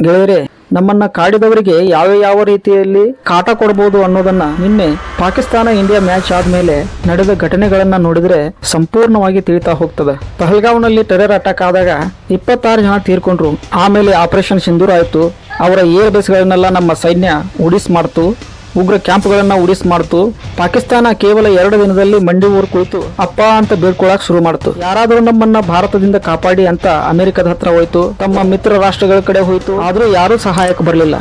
ಗೆಳೆಯರೆ, ನಮ್ಮನ್ನ ಕಾಡಿದವರಿಗೆ ಯಾವ ಯಾವ ರೀತಿಯಲ್ಲಿ ಕಾಟ ಕೊಡಬಹುದು ಅನ್ನೋದನ್ನ ನಿನ್ನೆ ಪಾಕಿಸ್ತಾನ ಇಂಡಿಯಾ ಮ್ಯಾಚ್ ಆದ್ಮೇಲೆ ನಡೆದ ಘಟನೆಗಳನ್ನ ನೋಡಿದ್ರೆ ಸಂಪೂರ್ಣವಾಗಿ ತಿಳಿತಾ ಹೋಗ್ತದೆ. ಪಹಲ್ಗಾವ್ನಲ್ಲಿ ಟೆರರ್ ಅಟ್ಯಾಕ್ ಆದಾಗ ಇಪ್ಪತ್ತಾರು ಜನ ತೀರ್ಕೊಂಡ್ರು. ಆಮೇಲೆ ಆಪರೇಷನ್ ಸಿಂಧೂರ್ ಆಯ್ತು ಅವರ ಏರ್ ಬೇಸ್ಗಳನ್ನೆಲ್ಲ ನಮ್ಮ ಸೈನ್ಯ ಉಡಿಸ್ ಮಾಡ್ತು. ಉಗ್ರ ಕ್ಯಾಂಪ್ಗಳನ್ನ ಉಡಿಸ್ ಮಾಡ್ತು. ಪಾಕಿಸ್ತಾನ ಕೇವಲ ಎರಡು ದಿನದಲ್ಲಿ ಮಂಡಿ ಊರು ಕುಳಿತು ಅಪ್ಪ ಅಂತ ಬೀಳ್ಕೊಳಕ್ ಶುರು ಮಾಡ್ತು. ಯಾರಾದರೂ ನಮ್ಮನ್ನ ಭಾರತದಿಂದ ಕಾಪಾಡಿ ಅಂತ ಅಮೆರಿಕದ ಹತ್ರ ಹೋಯ್ತು. ತಮ್ಮ ಮಿತ್ರ ರಾಷ್ಟ್ರಗಳ ಕಡೆ ಹೋಯ್ತು. ಆದ್ರೂ ಯಾರೂ ಸಹಾಯಕ್ಕೆ ಬರಲಿಲ್ಲ.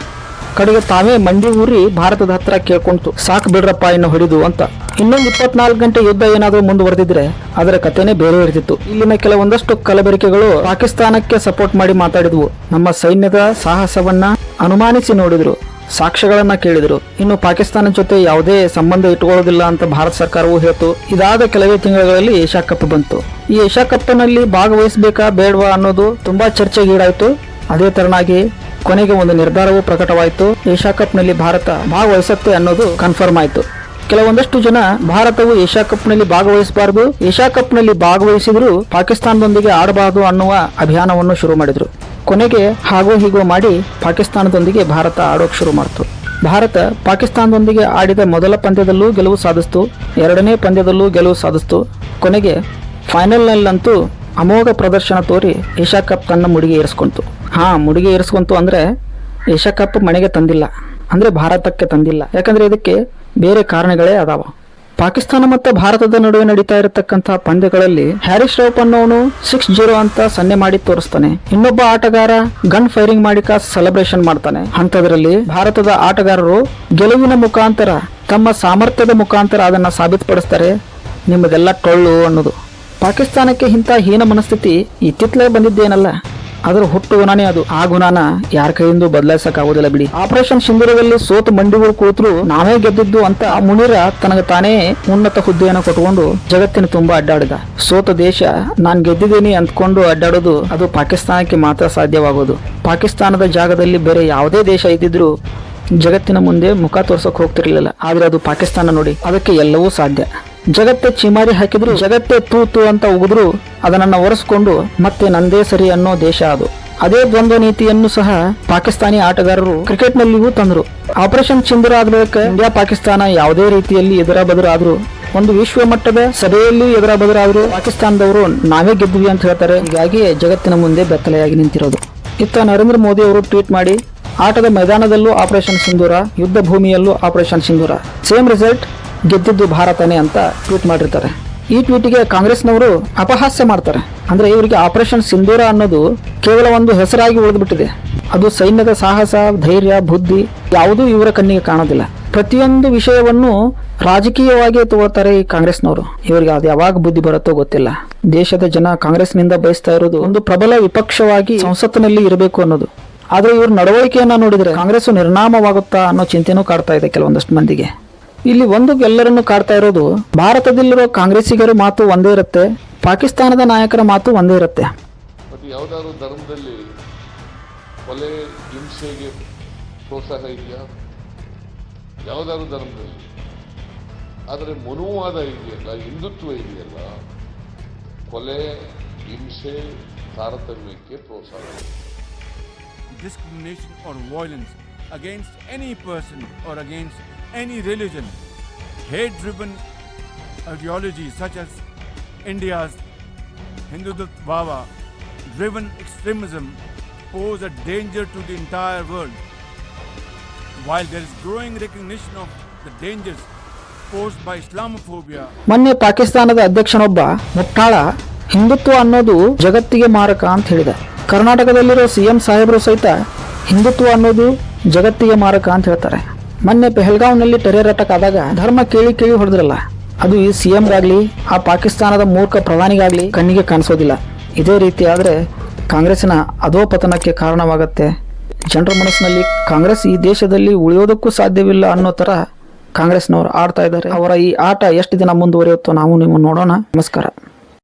ಕಡೆಗೆ ತಾವೇ ಮಂಡಿ ಊರಿ ಭಾರತದ ಹತ್ರ ಕೇಳ್ಕೊಂತು. ಸಾಕು ಬಿಡ್ರಪ್ಪ ಇನ್ನು ಹೊಡಿದು ಅಂತ. ಇನ್ನೊಂದು ಇಪ್ಪತ್ನಾಲ್ಕು ಗಂಟೆ ಯುದ್ಧ ಏನಾದರೂ ಮುಂದುವರೆದಿದ್ರೆ ಅದರ ಕಥೆನೇ ಬೇರೆ ಇರ್ತಿತ್ತು. ಇಲ್ಲಿನ ಕೆಲವೊಂದಷ್ಟು ಕಲಬೆರಕೆಗಳು ಪಾಕಿಸ್ತಾನಕ್ಕೆ ಸಪೋರ್ಟ್ ಮಾಡಿ ಮಾತಾಡಿದ್ವು. ನಮ್ಮ ಸೈನ್ಯದ ಸಾಹಸವನ್ನ ಅನುಮಾನಿಸಿ ನೋಡಿದ್ರು. ಸಾಕ್ಷ್ಯಗಳನ್ನ ಕೇಳಿದರು. ಇನ್ನು ಪಾಕಿಸ್ತಾನ ಜೊತೆ ಯಾವುದೇ ಸಂಬಂಧ ಇಟ್ಟುಕೊಳ್ಳೋದಿಲ್ಲ ಅಂತ ಭಾರತ ಸರ್ಕಾರವು ಹೇಳ್ತು. ಇದಾದ ಕೆಲವೇ ತಿಂಗಳುಗಳಲ್ಲಿ ಏಷ್ಯಾ ಕಪ್ ಬಂತು. ಈ ಏಷ್ಯಾ ಕಪ್ನಲ್ಲಿ ಭಾಗವಹಿಸಬೇಕಾ ಬೇಡವಾ ಅನ್ನೋದು ತುಂಬಾ ಚರ್ಚೆಗೀಡಾಯ್ತು. ಅದೇ ತರನಾಗಿ ಕೊನೆಗೆ ಒಂದು ನಿರ್ಧಾರವೂ ಪ್ರಕಟವಾಯಿತು. ಏಷ್ಯಾ ಕಪ್ನಲ್ಲಿ ಭಾರತ ಭಾಗವಹಿಸುತ್ತೆ ಅನ್ನೋದು ಕನ್ಫರ್ಮ್ ಆಯಿತು. ಕೆಲವೊಂದಷ್ಟು ಜನ ಭಾರತವು ಏಷ್ಯಾ ಕಪ್ನಲ್ಲಿ ಭಾಗವಹಿಸಬಾರದು, ಏಷ್ಯಾ ಕಪ್ನಲ್ಲಿ ಭಾಗವಹಿಸಿದ್ರು ಪಾಕಿಸ್ತಾನದೊಂದಿಗೆ ಆಡಬಾರದು ಅನ್ನುವ ಅಭಿಯಾನವನ್ನು ಶುರು ಮಾಡಿದ್ರು. ಕೊನೆಗೆ ಹಾಗೋ ಹೀಗೋ ಮಾಡಿ ಪಾಕಿಸ್ತಾನದೊಂದಿಗೆ ಭಾರತ ಆಡೋಕೆ ಶುರು ಮಾಡ್ತು. ಭಾರತ ಪಾಕಿಸ್ತಾನದೊಂದಿಗೆ ಆಡಿದ ಮೊದಲ ಪಂದ್ಯದಲ್ಲೂ ಗೆಲುವು ಸಾಧಿಸ್ತು, ಎರಡನೇ ಪಂದ್ಯದಲ್ಲೂ ಗೆಲುವು ಸಾಧಿಸ್ತು. ಕೊನೆಗೆ ಫೈನಲ್ನಲ್ಲಂತೂ ಅಮೋಘ ಪ್ರದರ್ಶನ ತೋರಿ ಏಷ್ಯಾ ಕಪ್ ತನ್ನ ಮುಡಿಗೆ ಏರಿಸ್ಕೊಂತು. ಹಾಂ, ಮುಡಿಗೆ ಏರಿಸ್ಕೊಂತು ಅಂದ್ರೆ ಏಷ್ಯಾ ಕಪ್ ಮನೆಗೆ ತಂದಿಲ್ಲ. ಅಂದ್ರೆ ಭಾರತಕ್ಕೆ ತಂದಿಲ್ಲ. ಯಾಕಂದ್ರೆ ಇದಕ್ಕೆ ಬೇರೆ ಕಾರಣಗಳೇ ಅದಾವ. ಪಾಕಿಸ್ತಾನ ಮತ್ತು ಭಾರತದ ನಡುವೆ ನಡೀತಾ ಇರತಕ್ಕಂತಹ ಪಂದ್ಯಗಳಲ್ಲಿ ಹ್ಯಾರಿಸ್ ರೌಪ್ ಅನ್ನೋನು ಸಿಕ್ಸ್ ಜೀರೋ ಅಂತ ಸನ್ನೆ ಮಾಡಿ ತೋರಿಸ್ತಾನೆ. ಇನ್ನೊಬ್ಬ ಆಟಗಾರ ಗನ್ ಫೈರಿಂಗ್ ಮಾಡಿ ಸೆಲೆಬ್ರೇಷನ್ ಮಾಡ್ತಾನೆ. ಅಂತದ್ರಲ್ಲಿ ಭಾರತದ ಆಟಗಾರರು ಗೆಲುವಿನ ಮುಖಾಂತರ ತಮ್ಮ ಸಾಮರ್ಥ್ಯದ ಮುಖಾಂತರ ಅದನ್ನ ಸಾಬೀತುಪಡಿಸ್ತಾರೆ. ನಿಮ್ಮದೆಲ್ಲ ಟೊಳ್ಳು ಅನ್ನೋದು. ಪಾಕಿಸ್ತಾನಕ್ಕೆ ಇಂಥ ಹೀನ ಮನಸ್ಥಿತಿ ಇತ್ತಿತ್ತಲೇ ಬಂದಿದ್ದೇನಲ್ಲ? ಅದರ ಹುಟ್ಟು ಗುಣನೇ ಅದು. ಆ ಗುಣನ ಯಾರ ಕೈಯಿಂದ ಬದಲಾಯಿಸಕ್ ಆಗೋದಿಲ್ಲ ಬಿಡಿ. ಆಪರೇಷನ್ ಸಿಂಧೂರದಲ್ಲಿ ಸೋತು ಮಂಡಿಗಳು ಕುಳಿತರು ನಾವೇ ಗೆದ್ದಿದ್ದು ಅಂತ ಮುನಿರ ತನಗ ತಾನೇ ಉನ್ನತ ಹುದ್ದೆಯನ್ನು ಕೊಟ್ಕೊಂಡು ಜಗತ್ತಿನ ತುಂಬಾ ಅಡ್ಡಾಡಿದ. ಸೋತ ದೇಶ, ನಾನ್ ಗೆದ್ದಿದ್ದೀನಿ ಅಂದ್ಕೊಂಡು ಅಡ್ಡಾಡೋದು ಅದು ಪಾಕಿಸ್ತಾನಕ್ಕೆ ಮಾತ್ರ ಸಾಧ್ಯವಾಗೋದು. ಪಾಕಿಸ್ತಾನದ ಜಾಗದಲ್ಲಿ ಬೇರೆ ಯಾವುದೇ ದೇಶ ಇದ್ದಿದ್ರು ಜಗತ್ತಿನ ಮುಂದೆ ಮುಖ ತೋರ್ಸಕ್ ಹೋಗ್ತಿರ್ಲಿಲ್ಲ. ಆದ್ರೆ ಅದು ಪಾಕಿಸ್ತಾನ ನೋಡಿ, ಅದಕ್ಕೆ ಎಲ್ಲವೂ ಸಾಧ್ಯ. ಜಗತ್ತೇ ಚಿಮಾರಿ ಹಾಕಿದ್ರು, ಜಗತ್ತೇ ತೂತು ಅಂತ ಉಗಿದ್ರು ಅದನ್ನ ಒರೆಸ್ಕೊಂಡು ಮತ್ತೆ ನಂದೇ ಸರಿ ಅನ್ನೋ ದೇಶ ಅದು. ಅದೇ ದ್ವಂದ್ವ ನೀತಿಯನ್ನು ಸಹ ಪಾಕಿಸ್ತಾನಿ ಆಟಗಾರರು ಕ್ರಿಕೆಟ್ನಲ್ಲಿಯೂ ತಂದರು. ಆಪರೇಷನ್ ಸಿಂಧೂರ ಆದ ಇಂಡಿಯಾ ಪಾಕಿಸ್ತಾನ ಯಾವುದೇ ರೀತಿಯಲ್ಲಿ ಎದುರ ಬದುರಾದ್ರು ಒಂದು ವಿಶ್ವ ಮಟ್ಟದ ಸಭೆಯಲ್ಲಿ ಎದುರ ಬದುರಾದ್ರು ಪಾಕಿಸ್ತಾನದವರು ನಾವೇ ಗೆದ್ವಿ ಅಂತ ಹೇಳ್ತಾರೆ. ಹೀಗಾಗಿ ಜಗತ್ತಿನ ಮುಂದೆ ಬೆತ್ತಲೆಯಾಗಿ ನಿಂತಿರೋದು. ಇತ್ತ ನರೇಂದ್ರ ಮೋದಿ ಅವರು ಟ್ವೀಟ್ ಮಾಡಿ, ಆಟದ ಮೈದಾನದಲ್ಲೂ ಆಪರೇಷನ್ ಸಿಂಧೂರ, ಯುದ್ಧ ಭೂಮಿಯಲ್ಲೂ ಆಪರೇಷನ್ ಸಿಂಧೂರ. ಸೇಮ್ ರಿಸಲ್ಟ್ ಗೆದ್ದಿದ್ದು ಭಾರತನೇ ಅಂತ ಟ್ವೀಟ್ ಮಾಡಿರ್ತಾರೆ. ಈ ಟ್ವೀಟಿಗೆ ಕಾಂಗ್ರೆಸ್ನವರು ಅಪಹಾಸ್ಯ ಮಾಡ್ತಾರೆ. ಅಂದ್ರೆ ಇವರಿಗೆ ಆಪರೇಷನ್ ಸಿಂಧೂರ ಅನ್ನೋದು ಕೇವಲ ಒಂದು ಹೆಸರಾಗಿ ಉಳಿದ್ಬಿಟ್ಟಿದೆ. ಅದು ಸೈನ್ಯದ ಸಾಹಸ, ಧೈರ್ಯ, ಬುದ್ಧಿ ಯಾವುದೂ ಇವರ ಕಣ್ಣಿಗೆ ಕಾಣೋದಿಲ್ಲ. ಪ್ರತಿಯೊಂದು ವಿಷಯವನ್ನು ರಾಜಕೀಯವಾಗಿ ತಗೋತಾರೆ ಈ ಕಾಂಗ್ರೆಸ್ನವರು. ಇವರಿಗೆ ಅದು ಯಾವಾಗ ಬುದ್ಧಿ ಬರುತ್ತೋ ಗೊತ್ತಿಲ್ಲ. ದೇಶದ ಜನ ಕಾಂಗ್ರೆಸ್ನಿಂದ ಬಯಸ್ತಾ ಇರೋದು ಒಂದು ಪ್ರಬಲ ವಿಪಕ್ಷವಾಗಿ ಸಂಸತ್ತಿನಲ್ಲಿ ಇರಬೇಕು ಅನ್ನೋದು. ಆದರೆ ಇವ್ರ ನಡವಳಿಕೆಯನ್ನ ನೋಡಿದರೆ ಕಾಂಗ್ರೆಸ್ ನಿರ್ನಾಮವಾಗುತ್ತಾ ಅನ್ನೋ ಚಿಂತೆನೂ ಕಾಡ್ತಾ ಇದೆ ಕೆಲವೊಂದಷ್ಟು ಮಂದಿಗೆ. ಇಲ್ಲಿ ಒಂದು ಎಲ್ಲರನ್ನು ಕಾಡ್ತಾ ಇರೋದು ಭಾರತದಲ್ಲಿರೋ ಕಾಂಗ್ರೆಸ್ಸಿಗರ ಮಾತು ಒಂದೇ ಇರುತ್ತೆ ಪಾಕಿಸ್ತಾನದ ನಾಯಕರ ಮಾತು ಒಂದೇ ಇರುತ್ತೆ. ಮತ್ತು ಯಾವುದಾದ್ರು ಧರ್ಮದಲ್ಲಿ ಕೊಲೆ ಹಿಂಸೆಗೆ ಪ್ರೋತ್ಸಾಹ ಇದೆಯಾ? ಯಾವುದಾದ್ರು ಧರ್ಮದಲ್ಲಿ? ಆದರೆ ಮನುವಾದ ಇದೆಯಲ್ಲ ಹಿಂದುತ್ವ ಇದೆಯಲ್ಲ ಕೊಲೆ ಹಿಂಸೆ ತಾರತಮ್ಯಕ್ಕೆ ಪ್ರೋತ್ಸಾಹ. Discrimination or violence against any person or against any religion. Hate driven ideologies such as India's Hindutva driven extremism pose a danger to the entire world. While there is growing recognition of the dangers posed by Islamophobia ಮೊನ್ನೆ ಪಾಕಿಸ್ತಾನದ ಅಧ್ಯಕ್ಷನೊಬ್ಬ ಮುಟ್ಟಾಳ ಹಿಂದುತ್ವ ಅನ್ನೋದು ಜಗತ್ತಿಗೆ ಮಾರಕ ಅಂತ ಹೇಳಿದ ಕರ್ನಾಟಕದಲ್ಲಿರೋ CM ಸಾಹೇಬರು ಸಹಿತ ಹಿಂದುತ್ವ ಅನ್ನೋದು ಜಗತ್ತಿಗೆ ಮಾರಕ ಅಂತ ಹೇಳ್ತಾರೆ. ಮೊನ್ನೆ ಪೆಹಲ್ಗಾವ್ನಲ್ಲಿ ಟೆರರ್ ಆದಾಗ ಧರ್ಮ ಕೇಳಿ ಕೇಳಿ ಹೊಡೆದ್ರಲ್ಲ. ಅದು ಈ ಸಿಎಂಗಾಗ್ಲಿ ಆ ಪಾಕಿಸ್ತಾನದ ಮೂರ್ಖ ಪ್ರಧಾನಿಗಾಗ್ಲಿ ಕಣ್ಣಿಗೆ ಕಾಣಿಸೋದಿಲ್ಲ. ಇದೇ ರೀತಿ ಆದ್ರೆ ಕಾಂಗ್ರೆಸ್ಸಿನ ಅಧೋಪತನಕ್ಕೆ ಕಾರಣವಾಗತ್ತೆ. ಜನರ ಮನಸ್ಸಿನಲ್ಲಿ ಕಾಂಗ್ರೆಸ್ ಈ ದೇಶದಲ್ಲಿ ಉಳಿಯೋದಕ್ಕೂ ಸಾಧ್ಯವಿಲ್ಲ ಅನ್ನೋ ತರ ಕಾಂಗ್ರೆಸ್ನವರು ಆಡ್ತಾ ಇದ್ದಾರೆ. ಅವರ ಈ ಆಟ ಎಷ್ಟು ದಿನ ಮುಂದುವರಿಯುತ್ತೋ ನಾವು ನೀವು ನೋಡೋಣ. ನಮಸ್ಕಾರ.